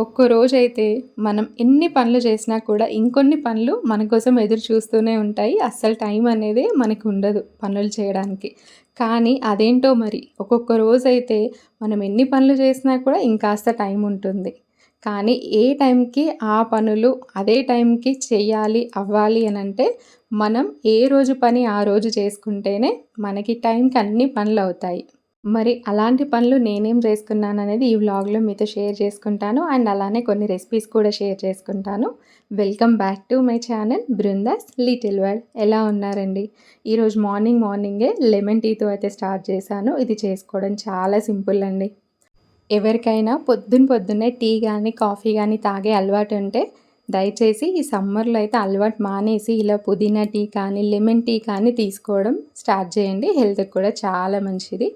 ఒక్కో రోజైతే మనం ఎన్ని పనులు చేసినా కూడా ఇంకొన్ని పనులు మన కోసం ఎదురు చూస్తూనే ఉంటాయి. అస్సలు టైం అనేది మనకు ఉండదు పనులు చేయడానికి. కానీ అదేంటో మరి ఒక్కొక్క రోజైతే మనం ఎన్ని పనులు చేసినా కూడా ఇంకాస్త టైం ఉంటుంది. కానీ ఏ టైంకి ఆ పనులు అదే టైంకి చేయాలి అవ్వాలి అని అంటే మనం ఏ రోజు పని ఆ రోజు చేసుకుంటేనే మనకి టైంకి అన్ని పనులు అవుతాయి. మరి అలాంటి పనులు నేనేం చేసుకున్నాను అనేది ఈ వ్లాగ్లో మీతో షేర్ చేసుకుంటాను. అండ్ అలానే కొన్ని రెసిపీస్ కూడా షేర్ చేసుకుంటాను. Welcome back to my channel Brinda's little world ఎలా ఉన్నారండి? ఈరోజు మార్నింగ్ మార్నింగే లెమన్ టీతో అయితే స్టార్ట్ చేశాను. ఇది చేసుకోవడం చాలా సింపుల్ అండి. ఎవరికైనా పొద్దున్న పొద్దున్నే టీ కానీ కాఫీ కానీ తాగే అలవాటు ఉంటే దయచేసి ఈ సమ్మర్లో అయితే అలవాటు మానేసి ఇలా పుదీనా టీ కానీ లెమన్ టీ కానీ తీసుకోవడం స్టార్ట్ చేయండి. హెల్త్కి కూడా చాలా మంచిది.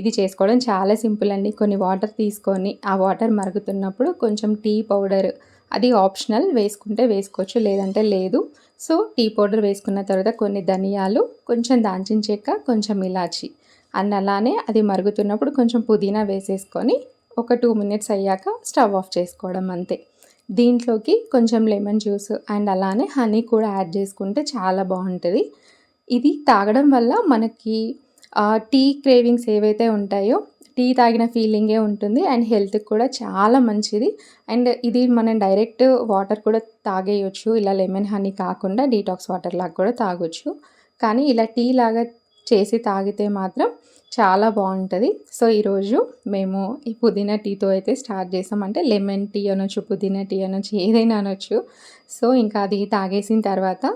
ఇది చేసుకోవడం చాలా సింపుల్ అండి. కొన్ని వాటర్ తీసుకొని ఆ వాటర్ మరుగుతున్నప్పుడు కొంచెం టీ పౌడర్ అది ఆప్షనల్ వేసుకుంటే వేసుకోవచ్చు లేదంటే లేదు. సో టీ పౌడర్ వేసుకున్న తర్వాత కొన్ని ధనియాలు కొంచెం దాల్చిన చెక్క కొంచెం ఇలాచి అండ్ అలానే అది మరుగుతున్నప్పుడు కొంచెం పుదీనా వేసేసుకొని ఒక టూ మినిట్స్ అయ్యాక స్టవ్ ఆఫ్ చేసుకోవడం అంతే. దీంట్లోకి కొంచెం లెమన్ జ్యూస్ అండ్ అలానే హనీ కూడా యాడ్ చేసుకుంటే చాలా బాగుంటుంది. ఇది తాగడం వల్ల మనకి టీ క్రేవింగ్స్ ఏవైతే ఉంటాయో టీ తాగిన ఫీలింగే ఉంటుంది. అండ్ హెల్త్కి కూడా చాలా మంచిది. అండ్ ఇది మనం డైరెక్ట్ వాటర్ కూడా తాగేయచ్చు. ఇలా లెమన్ హనీ కాకుండా డీటాక్స్ వాటర్ లాగా కూడా తాగొచ్చు. కానీ ఇలా టీ లాగా చేసి తాగితే మాత్రం చాలా బాగుంటుంది. సో ఈరోజు మేము ఈ పుదీనా టీతో అయితే స్టార్ట్ చేసాం. అంటే లెమన్ టీ అనొచ్చు పుదీనా టీ అనొచ్చు ఏదైనా అనొచ్చు. సో ఇంకా అది తాగేసిన తర్వాత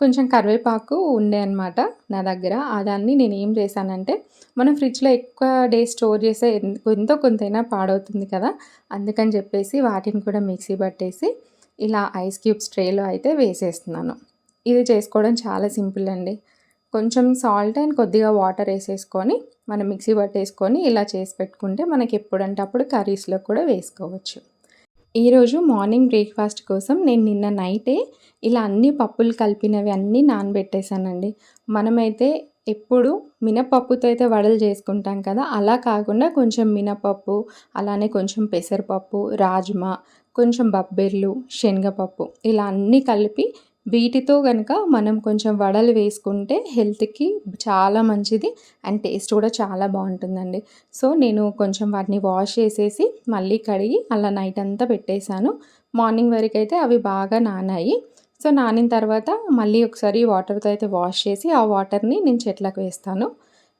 కొంచెం కరివేపాకు ఉండే అనమాట నా దగ్గర. దాన్ని నేను ఏం చేశానంటే మనం ఫ్రిడ్జ్లో ఎక్కువ డేస్ స్టోర్ చేస్తే ఎంతో కొంతైనా పాడవుతుంది కదా అందుకని చెప్పేసి వాటిని కూడా మిక్సీ పట్టేసి ఇలా ఐస్ క్యూబ్స్ ట్రేలో అయితే వేసేస్తున్నాను. ఇది చేసుకోవడం చాలా సింపుల్ అండి. కొంచెం సాల్ట్ అండ్ కొద్దిగా వాటర్ వేసేసుకొని మనం మిక్సీ పట్టేసుకొని ఇలా చేసి పెట్టుకుంటే మనకి ఎప్పుడంటే అప్పుడు కర్రీస్లో కూడా వేసుకోవచ్చు. ఈరోజు మార్నింగ్ బ్రేక్ఫాస్ట్ కోసం నేను నిన్న నైటే ఇలా అన్ని పప్పులు కలిపినవి అన్నీ నానబెట్టేశానండి. మనమైతే ఎప్పుడు మినపప్పుతో అయితే వడలు చేసుకుంటాం కదా అలా కాకుండా కొంచెం మినపప్పు అలానే కొంచెం పెసరపప్పు రాజ్మా కొంచెం బబ్బెర్లు శనగపప్పు ఇలా అన్నీ కలిపి వీటితో కనుక మనం కొంచెం వడలు వేసుకుంటే హెల్త్కి చాలా మంచిది అండ్ టేస్ట్ కూడా చాలా బాగుంటుందండి. సో నేను కొంచెం వాటిని వాష్ చేసేసి మళ్ళీ కడిగి అలా నైట్ అంతా పెట్టేశాను. మార్నింగ్ వరకు అయితే అవి బాగా నానాయి. సో నానిన తర్వాత మళ్ళీ ఒకసారి వాటర్తో అయితే వాష్ చేసి ఆ వాటర్ని నేను చెట్లకు వేస్తాను.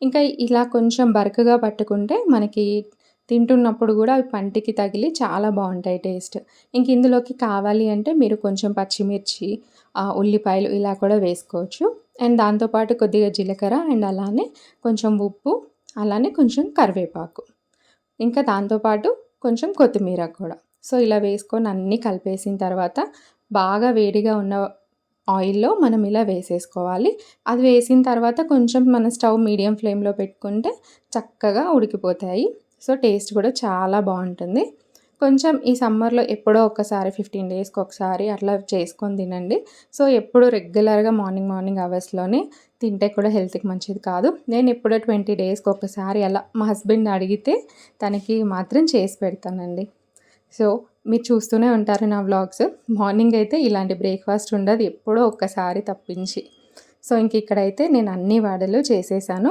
ఇంకా ఇలా కొంచెం బరకగా పట్టుకుంటే మనకి తింటున్నప్పుడు కూడా అవి పంటికి తగిలి చాలా బాగుంటాయి టేస్ట్. ఇంక ఇందులోకి కావాలి అంటే మీరు కొంచెం పచ్చిమిర్చి ఉల్లిపాయలు ఇలా కూడా వేసుకోవచ్చు. అండ్ దాంతోపాటు కొద్దిగా జీలకర్ర అండ్ అలానే కొంచెం ఉప్పు అలానే కొంచెం కరివేపాకు. ఇంకా దాంతోపాటు కొంచెం కొత్తిమీర కూడా. సో ఇలా వేసుకొని అన్నీ కలిపేసిన తర్వాత బాగా వేడిగా ఉన్న ఆయిల్లో మనం ఇలా వేసేసుకోవాలి. అది వేసిన తర్వాత కొంచెం మన స్టవ్ మీడియం ఫ్లేమ్లో పెట్టుకుంటే చక్కగా ఉడికిపోతాయి. సో టేస్ట్ కూడా చాలా బాగుంటుంది. కొంచెం ఈ సమ్మర్లో ఎప్పుడో ఒకసారి ఫిఫ్టీన్ డేస్కి ఒకసారి అట్లా చేసుకొని తినండి. సో ఎప్పుడు రెగ్యులర్గా మార్నింగ్ మార్నింగ్ అవర్స్లోనే తింటే కూడా హెల్త్కి మంచిది కాదు. నేను ఎప్పుడో ట్వంటీ డేస్కి ఒకసారి అలా మా హస్బెండ్ అడిగితే తనకి మాత్రం చేసి పెడతానండి. సో మీరు చూస్తూనే ఉంటారు నా వ్లాగ్స్. మార్నింగ్ అయితే ఇలాంటి బ్రేక్ఫాస్ట్ ఉండదు ఎప్పుడో ఒక్కసారి తప్పించి. సో ఇంక ఇక్కడైతే నేను అన్ని వాడలు చేసేసాను.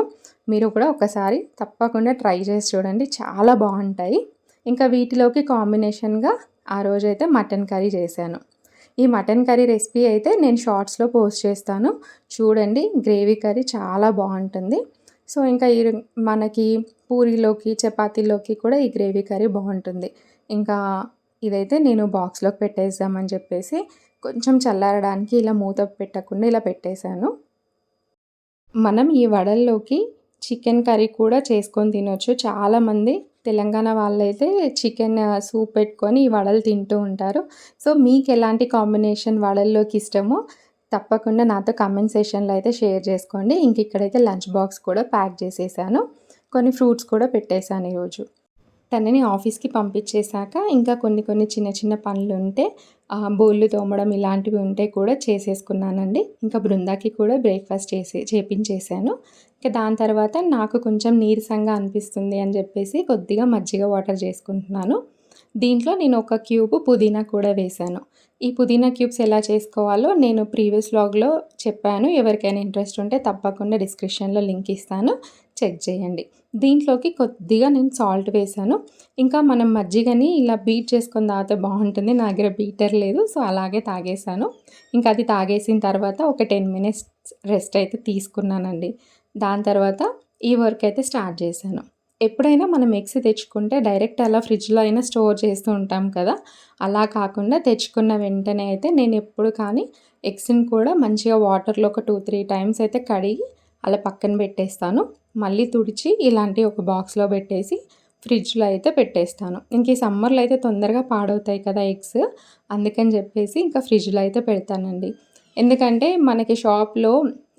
మీరు కూడా ఒకసారి తప్పకుండా ట్రై చేసి చూడండి. చాలా బాగుంటాయి. ఇంకా వీటిలోకి కాంబినేషన్గా ఆ రోజైతే మటన్ కర్రీ చేశాను. ఈ మటన్ కర్రీ రెసిపీ అయితే నేను షార్ట్స్లో పోస్ట్ చేస్తాను. చూడండి గ్రేవీ కర్రీ చాలా బాగుంటుంది. సో ఇంకా ఈ మనకి పూరీలోకి చపాతీలోకి కూడా ఈ గ్రేవీ కర్రీ బాగుంటుంది. ఇంకా ఇదైతే నేను బాక్స్లోకి పెట్టేద్దామని చెప్పేసి కొంచెం చల్లారడానికి ఇలా మూత పెట్టకుండా ఇలా పెట్టేశాను. మనం ఈ వడల్లోకి చికెన్ కర్రీ కూడా చేసుకొని తినొచ్చు. చాలామంది తెలంగాణ వాళ్ళైతే చికెన్ సూప్ పెట్టుకొని ఈ వడలు తింటూ ఉంటారు. సో మీకు ఎలాంటి కాంబినేషన్ వడల్లోకి ఇష్టమో తప్పకుండా నాతో కమెంట్ సెషన్లో అయితే షేర్ చేసుకోండి. ఇంక ఇక్కడైతే లంచ్ బాక్స్ కూడా ప్యాక్ చేసేసాను. కొన్ని ఫ్రూట్స్ కూడా పెట్టేశాను ఈరోజు. తనని ఆఫీస్కి పంపించేశాక ఇంకా కొన్ని కొన్ని చిన్న చిన్న పనులు ఉంటే బోళ్ళు తోమడం ఇలాంటివి ఉంటే కూడా చేసేసుకున్నానండి. ఇంకా బృందాకి కూడా బ్రేక్ఫాస్ట్ చేసే చేపించేశాను. ఇంకా దాని తర్వాత నాకు కొంచెం నీరసంగా అనిపిస్తుంది అని చెప్పేసి కొద్దిగా మజ్జిగ వాటర్ చేసుకుంటున్నాను. దీంట్లో నేను ఒక క్యూబ్ పుదీనా కూడా వేశాను. ఈ పుదీనా క్యూబ్స్ ఎలా చేసుకోవాలో నేను ప్రీవియస్ వ్లాగ్లో చెప్పాను. ఎవరికైనా ఇంట్రెస్ట్ ఉంటే తప్పకుండా డిస్క్రిప్షన్లో లింక్ ఇస్తాను. చెక్ చేయండి. దీంట్లోకి కొద్దిగా నేను సాల్ట్ వేసాను ఇంకా మనం మజ్జిగని ఇలా బీట్ చేసుకొని తాగితే బాగుంటుంది. నా దగ్గర బీటర్ లేదు సో అలాగే తాగేసాను ఇంకా అది తాగేసిన తర్వాత ఒక టెన్ మినిట్స్ రెస్ట్ అయితే తీసుకున్నానండి. దాని తర్వాత ఈ వర్క్ అయితే స్టార్ట్ చేశాను. ఎప్పుడైనా మనం ఎగ్స్ తెచ్చుకుంటే డైరెక్ట్ అలా ఫ్రిడ్జ్లో అయినా స్టోర్ చేస్తూ ఉంటాం కదా. అలా కాకుండా తెచ్చుకున్న వెంటనే అయితే నేను ఎప్పుడు కానీ ఎగ్స్ని కూడా మంచిగా వాటర్లో ఒక టూ త్రీ టైమ్స్ అయితే కడిగి అలా పక్కన పెట్టేస్తాను. మళ్ళీ తుడిచి ఇలాంటి ఒక బాక్స్లో పెట్టేసి ఫ్రిడ్జ్లో అయితే పెట్టేస్తాను. ఇంక ఈ సమ్మర్లో అయితే తొందరగా పాడవుతాయి కదా ఎగ్స్. అందుకని చెప్పేసి ఇంకా ఫ్రిడ్జ్లో అయితే పెడతానండి. ఎందుకంటే మనకి షాప్లో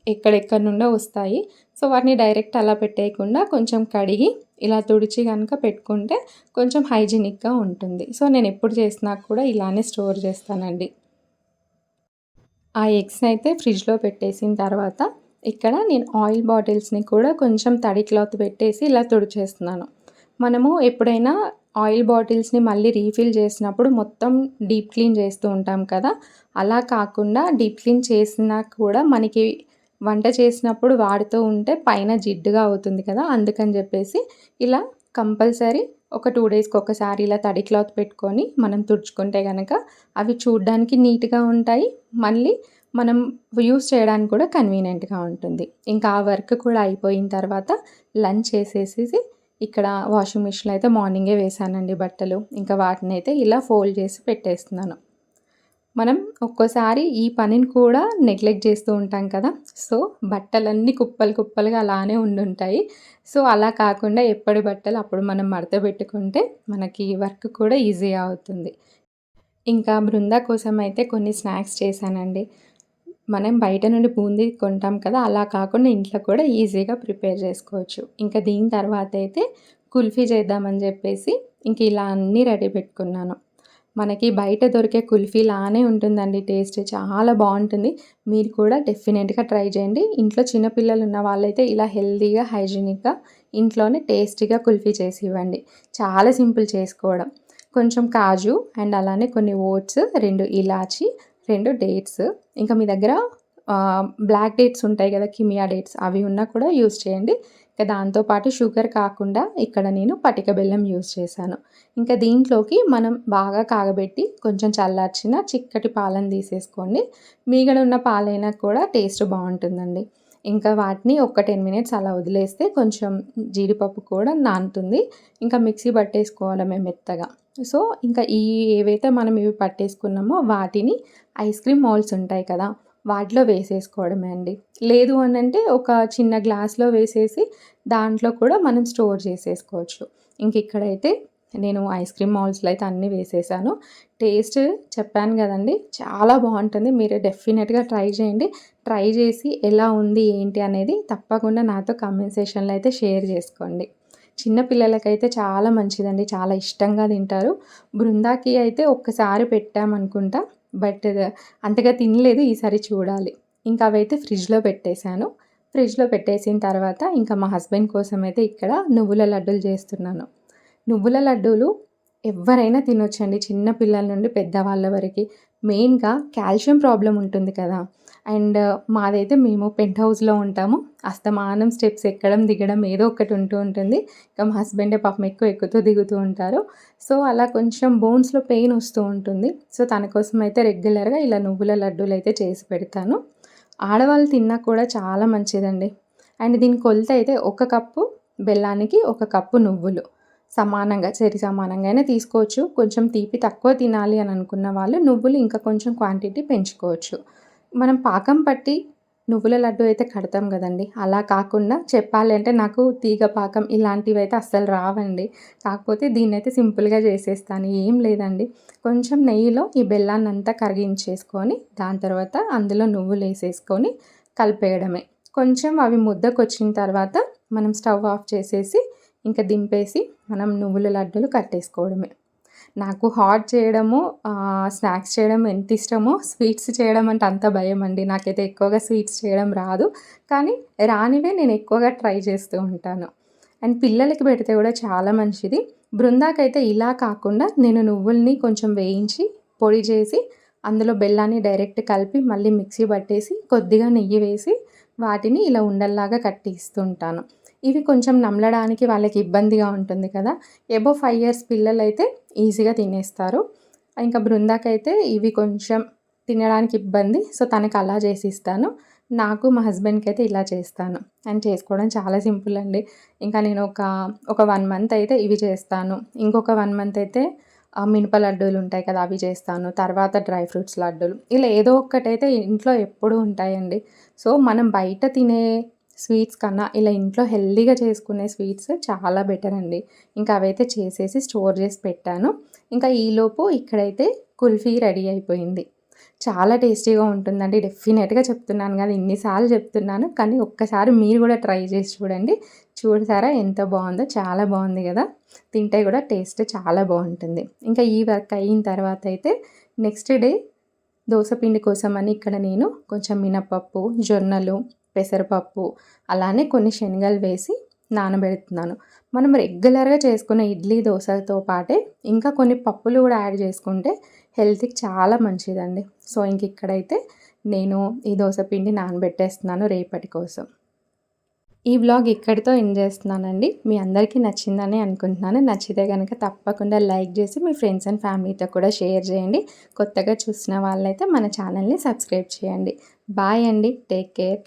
ఎక్కడెక్కడ నుండో వస్తాయి. సో వాటిని డైరెక్ట్ అలా పెట్టేయకుండా కొంచెం కడిగి ఇలా తుడిచి కనుక పెట్టుకుంటే కొంచెం హైజీనిక్గా ఉంటుంది. సో నేను ఎప్పుడు చేసినా కూడా ఇలానే స్టోర్ చేస్తానండి. ఆ ఎగ్స్ అయితే ఫ్రిడ్జ్లో పెట్టేసిన తర్వాత ఇక్కడ నేను ఆయిల్ బాటిల్స్ని కూడా కొంచెం తడి క్లాత్ పెట్టేసి ఇలా తుడిచేస్తున్నాను. మనము ఎప్పుడైనా ఆయిల్ బాటిల్స్ని మళ్ళీ రీఫిల్ చేసినప్పుడు మొత్తం డీప్ క్లీన్ చేస్తూ ఉంటాం కదా! అలా కాకుండా డీప్ క్లీన్ చేసినా కూడా మనకి వంట చేసినప్పుడు వాడుతూ ఉంటే పైన జిడ్డుగా అవుతుంది కదా అందుకని చెప్పేసి ఇలా కంపల్సరీ ఒక టూ డేస్కి ఒకసారి ఇలా తడి క్లాత్ పెట్టుకొని మనం తుడుచుకుంటే కనుక అవి చూడ్డానికి నీట్గా ఉంటాయి. మళ్ళీ మనం యూస్ చేయడానికి కూడా కన్వీనియంట్గా ఉంటుంది. ఇంకా ఆ వర్క్ కూడా అయిపోయిన తర్వాత లంచ్ చేసేసి ఇక్కడ వాషింగ్ మిషన్లో అయితే మార్నింగే వేసానండి బట్టలు. ఇంకా వాటిని అయితే ఇలా ఫోల్డ్ చేసి పెట్టేస్తున్నాను. మనం ఒక్కోసారి ఈ పనిని కూడా నెగ్లెక్ట్ చేస్తూ ఉంటాం కదా. సో బట్టలన్నీ కుప్పలు కుప్పలుగా అలానే ఉండుంటాయి. సో అలా కాకుండా ఎప్పటి బట్టలు అప్పుడు మనం మడత పెట్టుకుంటే మనకి వర్క్ కూడా ఈజీ అవుతుంది. ఇంకా బృంద కోసం అయితే కొన్ని స్నాక్స్ చేశానండి. మనం బయట నుండి బూందీ కొంటాం కదా అలా కాకుండా ఇంట్లో కూడా ఈజీగా ప్రిపేర్ చేసుకోవచ్చు. ఇంకా దీని తర్వాత అయితే కుల్ఫీ చేద్దామని చెప్పేసి ఇంక ఇలా అన్నీ రెడీ పెట్టుకున్నాను. మనకి బయట దొరికే కుల్ఫీ లానే ఉంటుందండి టేస్ట్ చాలా బాగుంటుంది. మీరు కూడా డెఫినెట్గా ట్రై చేయండి. ఇంట్లో చిన్నపిల్లలు ఉన్న వాళ్ళైతే ఇలా హెల్తీగా హైజీనిక్గా ఇంట్లోనే టేస్టీగా కుల్ఫీ చేసి ఇవ్వండి. చాలా సింపుల్ చేసుకోవడం. కొంచెం కాజు అండ్ అలానే కొన్ని ఓట్స్ రెండు ఇలాచి రెండు డేట్స్. ఇంకా మీ దగ్గర బ్లాక్ డేట్స్ ఉంటాయి కదా కిమియా డేట్స్ అవి ఉన్నా కూడా యూస్ చేయండి. ఇంకా దాంతోపాటు షుగర్ కాకుండా ఇక్కడ నేను పటిక బెల్లం యూస్ చేశాను. ఇంకా దీంట్లోకి మనం బాగా కాగబెట్టి కొంచెం చల్లార్చిన చిక్కటి పాలను తీసేసుకోండి. మీగడ ఉన్న పాలైనా కూడా టేస్ట్ బాగుంటుందండి. ఇంకా వాటిని ఒక టెన్ మినిట్స్ అలా వదిలేస్తే కొంచెం జీడిపప్పు కూడా నానుతుంది. ఇంకా మిక్సీ పట్టేసుకోవడమే మెత్తగా. సో ఇంకా ఈ ఏవైతే మనం ఇవి పట్టేసుకున్నామో వాటిని ఐస్ క్రీమ్ మోల్స్ ఉంటాయి కదా వాటిలో వేసేసుకోవడమే అండి. లేదు అని అంటే ఒక చిన్న గ్లాస్లో వేసేసి దాంట్లో కూడా మనం స్టోర్ చేసేసుకోవచ్చు. ఇంక ఇక్కడైతే నేను ఐస్ క్రీమ్ మాల్స్లో అయితే అన్నీ వేసేసాను. టేస్ట్ చెప్పాను కదండి చాలా బాగుంటుంది. మీరు డెఫినెట్గా ట్రై చేయండి. ట్రై చేసి ఎలా ఉంది ఏంటి అనేది తప్పకుండా నాతో కమెంట్ సెషన్లో అయితే షేర్ చేసుకోండి. చిన్న పిల్లలకైతే చాలా మంచిదండి చాలా ఇష్టంగా తింటారు. బృందాకి అయితే ఒక్కసారి పెట్టామనుకుంటా బట్ అంతగా తినలేదు. ఈసారి చూడాలి. ఇంకా అవైతే ఫ్రిడ్జ్లో పెట్టేశాను. ఫ్రిడ్జ్లో పెట్టేసిన తర్వాత ఇంకా మా హస్బెండ్ కోసం అయితే ఇక్కడ నువ్వుల లడ్డూలు చేస్తున్నాను. నువ్వుల లడ్డూలు ఎవరైనా తినొచ్చండి. చిన్న పిల్లల నుండి పెద్దవాళ్ళ వరకు. మెయిన్గా కాల్షియం ప్రాబ్లం ఉంటుంది కదా. అండ్ uh, మాదైతే మేము పెంట్ హౌస్లో ఉంటాము. అస్తమానం స్టెప్స్ ఎక్కడం దిగడం ఏదో ఒకటి ఉంటూ ఉంటుంది. ఇంకా మా హస్బెండే పాపం ఎక్కువ ఎక్కుతూ దిగుతూ ఉంటారు. సో అలా కొంచెం బోన్స్లో పెయిన్ వస్తూ ఉంటుంది. సో తన కోసం అయితే రెగ్యులర్గా ఇలా నువ్వుల లడ్డూలు అయితే చేసి పెడతాను. ఆడవాళ్ళు తిన్నా కూడా చాలా మంచిదండి. అండ్ దీని కొలత అయితే ఒక కప్పు బెల్లానికి ఒక కప్పు నువ్వులు. సమానంగా సరి సమానంగానే తీసుకోవచ్చు. కొంచెం తీపి తక్కువ తినాలి అని అనుకున్న వాళ్ళు నువ్వులు ఇంకా కొంచెం క్వాంటిటీ పెంచుకోవచ్చు. మనం పాకం పట్టి నువ్వుల లడ్డు అయితే కడతాం కదండి. అలా కాకుండా చెప్పాలి అంటే నాకు తీగ పాకం ఇలాంటివి అయితే అస్సలు రావండి. కాకపోతే దీన్ని అయితే సింపుల్గా చేసేస్తాను. ఏం లేదండి. కొంచెం నెయ్యిలో ఈ బెల్లాన్ని అంతా కరిగించేసుకొని దాని తర్వాత అందులో నువ్వులు వేసేసుకొని కలిపేయడమే. కొంచెం అవి ముద్దకు వచ్చిన తర్వాత మనం స్టవ్ ఆఫ్ చేసేసి ఇంకా దింపేసి మనం నువ్వుల లడ్డూలు కట్టేసుకోవడమే నాకు హాట్ చేయడము స్నాక్స్ చేయడం ఎంత ఇష్టమో స్వీట్స్ చేయడం అంటే అంత భయం అండి. నాకైతే ఎక్కువగా స్వీట్స్ చేయడం రాదు. కానీ రానివే నేను ఎక్కువగా ట్రై చేస్తూ ఉంటాను. అండ్ పిల్లలకి పెడితే కూడా చాలా మంచిది. బృందాకైతే ఇలా కాకుండా నేను నువ్వుల్ని కొంచెం వేయించి పొడి చేసి అందులో బెల్లాన్ని డైరెక్ట్ కలిపి మళ్ళీ మిక్సీ పట్టేసి కొద్దిగా నెయ్యి వేసి వాటిని ఇలా ఉండల్లాగా కట్టి ఇస్తుంటాను ఇవి కొంచెం నమలడానికి వాళ్ళకి ఇబ్బందిగా ఉంటుంది కదా. ఎబో ఫైవ్ ఇయర్స్ పిల్లలు అయితే ఈజీగా తినేస్తారు. ఇంకా బృందాకైతే ఇవి కొంచెం తినడానికి ఇబ్బంది. సో తనకి అలా చేసి ఇస్తాను. నాకు మా హస్బెండ్కి అయితే ఇలా చేస్తాను. అండ్ చేసుకోవడం చాలా సింపుల్ అండి. ఇంకా నేను ఒక ఒక వన్ మంత్ అయితే ఇవి చేస్తాను. ఇంకొక వన్ మంత్ అయితే మినప లడ్డూలు ఉంటాయి కదా అవి చేస్తాను. తర్వాత డ్రై ఫ్రూట్స్ లడ్డూలు. ఇలా ఏదో ఒక్కటైతే ఇంట్లో ఎప్పుడూ ఉంటాయండి. సో మనం బయట తినే స్వీట్స్ కన్నా ఇలా ఇంట్లో హెల్దీగా చేసుకునే స్వీట్స్ చాలా బెటర్ అండి. ఇంకా అవైతే చేసేసి స్టోర్ చేసి పెట్టాను. ఇంకా ఈలోపు ఇక్కడైతే కుల్ఫీ రెడీ అయిపోయింది. చాలా టేస్టీగా ఉంటుందండి. డెఫినెట్గా చెప్తున్నాను కదా ఇన్నిసార్లు చెప్తున్నాను. కానీ ఒక్కసారి మీరు కూడా ట్రై చేసి చూడండి. చూడసారా ఎంత బాగుందో? చాలా బాగుంది కదా. తింటే కూడా టేస్ట్ చాలా బాగుంటుంది. ఇంకా ఈ వర్క్ అయిన తర్వాత అయితే నెక్స్ట్ డే దోసపిండి కోసం అని ఇక్కడ నేను కొంచెం మినపప్పు జొన్నలు పెసరపప్పు అలానే కొన్ని శనగలు వేసి నానబెడుతున్నాను. మనం రెగ్యులర్గా చేసుకునే ఇడ్లీ దోశతో పాటే ఇంకా కొన్ని పప్పులు కూడా యాడ్ చేసుకుంటే హెల్త్కి చాలా మంచిదండి. సో ఇంక ఇక్కడైతే నేను ఈ దోశ పిండి నానబెట్టేస్తున్నాను రేపటి కోసం. ఈ వ్లాగ్ ఇక్కడితో ఎండ్ చేస్తున్నానండి. మీ అందరికీ నచ్చిందని అనుకుంటున్నాను. నచ్చితే కనుక తప్పకుండా లైక్ చేసి మీ ఫ్రెండ్స్ అండ్ ఫ్యామిలీతో కూడా షేర్ చేయండి. కొత్తగా చూసిన వాళ్ళైతే మన ఛానల్ని సబ్స్క్రైబ్ చేయండి. బాయ్ అండి. Take care.